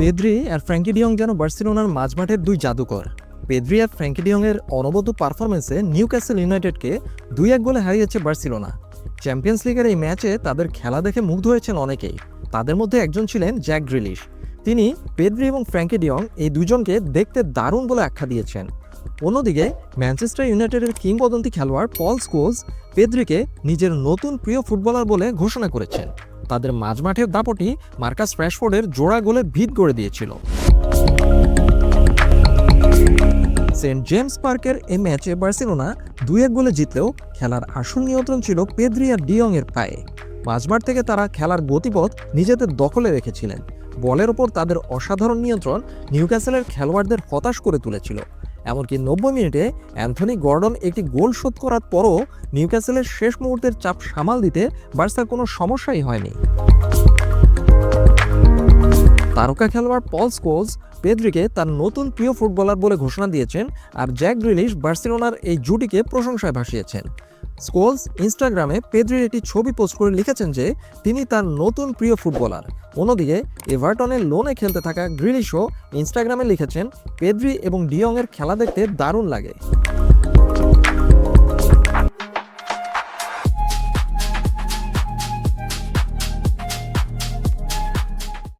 Pedri আর Frenkie de Jong যেন বার্সেলোনার মাঝমাঠের দুই জাদুকর। পেদ্রি আর ফ্র্যাঙ্কি ডিয়ংয়ের অনবদ্য পারফরমেন্সে নিউ ক্যাসেল ইউনাইটেডকে দুই এক গোলে হারিয়েছে বার্সেলোনা। চ্যাম্পিয়ন্স লিগের এই ম্যাচে তাদের খেলা দেখে মুগ্ধ হয়েছেন অনেকেই। তাদের মধ্যে একজন ছিলেন জ্যাক গ্রিলিশ। তিনি পেদ্রি এবং ফ্র্যাঙ্কি ডিয়ং এই দুজনকে দেখতে দারুণ বলে আখ্যা দিয়েছেন। অন্যদিকে ম্যানচেস্টার ইউনাইটেডের কিংবদন্তি খেলোয়াড় পল স্কোলস পেদ্রিকে নিজের নতুন প্রিয় ফুটবলার বলে ঘোষণা করেছেন। তাদের মাঝমাঠের দাপটি মার্কাস ফ্র্যাশফোর্ডের জোড়া গোলে ভিত করে দিয়েছিল। সেন্ট জেমস পার্কের এ ম্যাচে বার্সেলোনা দুই এক গোলে জিতলেও খেলার আসল নিয়ন্ত্রণ ছিল পেদ্রি আর ডিয়ং এর পায়ে। মাঝমাঠ থেকে তারা খেলার গতিপথ নিজেদের দখলে রেখেছিলেন। বলের ওপর তাদের অসাধারণ নিয়ন্ত্রণ নিউক্যাসেলের খেলোয়াড়দের হতাশ করে তুলেছিল। এমনকি নব্বই মিনিটে অ্যান্থনি গর্ডন একটি গোল শোধ করার পরও নিউক্যাসেলের শেষ মুহূর্তের চাপ সামাল দিতে বার্সার কোনো সমস্যাই হয়নি। তারকা খেলোয়াড় পল স্কোলস, পেদ্রিকে তার নতুন প্রিয় ফুটবলার বলে ঘোষণা দিয়েছেন আর জ্যাক গ্রিলিশ বার্সেলোনার এই জুটিকে প্রশংসায় ভাসিয়েছেন। স্কোলস ইনস্টাগ্রামে পেদ্রির একটি ছবি পোস্ট করে লিখেছেন যে তিনি তার নতুন প্রিয় ফুটবলার। অন্যদিকে এভারটনের লোনে খেলতে থাকা গ্রিলিশও ইনস্টাগ্রামে লিখেছেন, পেদ্রি এবং ডিয়ংয়ের খেলা দেখতে দারুণ লাগে।